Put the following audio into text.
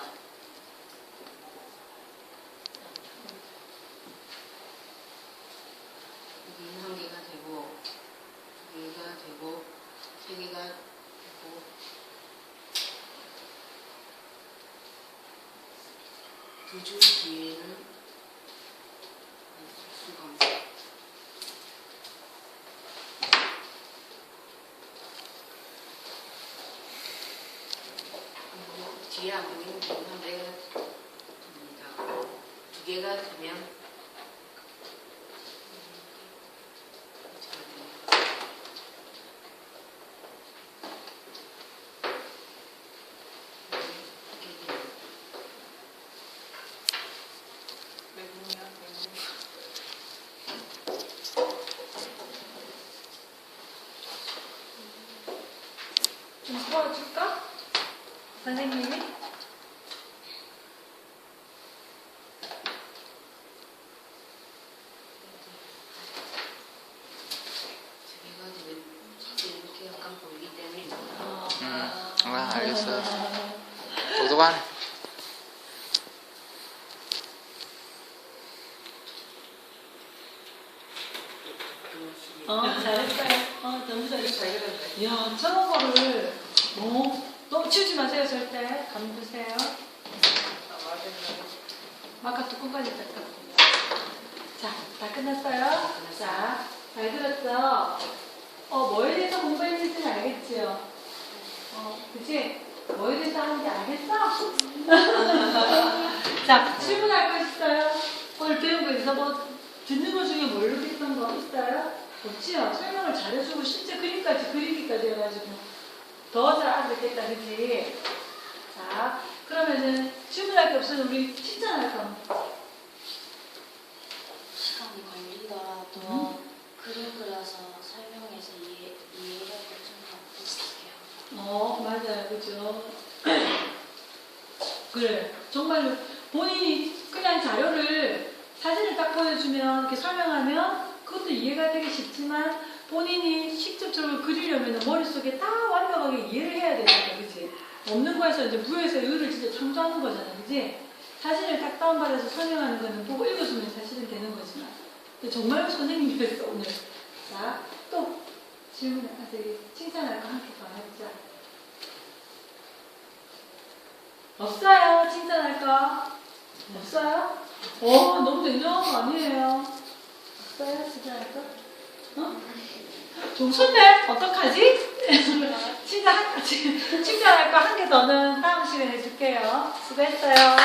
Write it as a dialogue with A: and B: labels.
A: 거죠. 여기 한 개가 되고, 두 개가 되고, 세 개가 되고, 그 두줄 뒤에는 수가 없 뒤에 안 보이는 한 개가 됩니다. 두 개가 되면.
B: 좀 도와줄까? 선생님이?
C: 음, 아, 알겠어요.
B: 어, 잘했어요. 어, 너무 잘했어요. 이야, 저런 거를, 어, 너무 치우지 마세요, 절대. 감으세요. 마카 뚜껑까지 닦아. 자, 다 끝났어요? 자, 잘 들었죠? 어, 뭐에 대해서 공부했는지는 알겠지요? 어, 그치? 뭐에 대해서 하는지 알겠어? 자, 질문할 거 있어요? 오늘 배운 거 있어? 뭐, 듣는 거 중에 모르겠던 거 있어요? 없지요? 설명을 잘해주고, 실제 그림까지, 그리기까지 해가지고. 더 잘 알아듣겠다, 그치? 자, 그러면은 질문할 게 없으면 우리 칭찬할 거.
D: 시간이 걸리더라도
B: 음.
D: 그림 그려서 설명해서 이해, 이해력을 좀 갖고 있을게요.
B: 어, 맞아요. 그죠? 그래. 정말로 본인이 그냥 자료를 사진을 딱 보여주면 이렇게 설명하면 그것도 이해가 되기 쉽지만 본인이 직접적으로 그리려면 머릿속에 다 완벽하게 이해를 해야 되잖아. 그지? 없는 거에서 이제 무에서 의를 진짜 창조하는 거잖아. 그지? 사진을 딱 다운받아서 설명하는 거는 보고 읽어주면 사실은 되는 거지만. 정말로 선생님이었어, 오늘. 자, 또 질문, 아, 저기, 칭찬할 거 함께 더 해보자. 없어요. 칭찬할 거. 없어요? 어, 너무 냉정한 거 아니에요. 없어요? 칭찬할 거? 어? 좀 손대. 어떡하지? 칭찬, 칭찬할 거 한 개 더는 다음 시간에 줄게요. 수고했어요.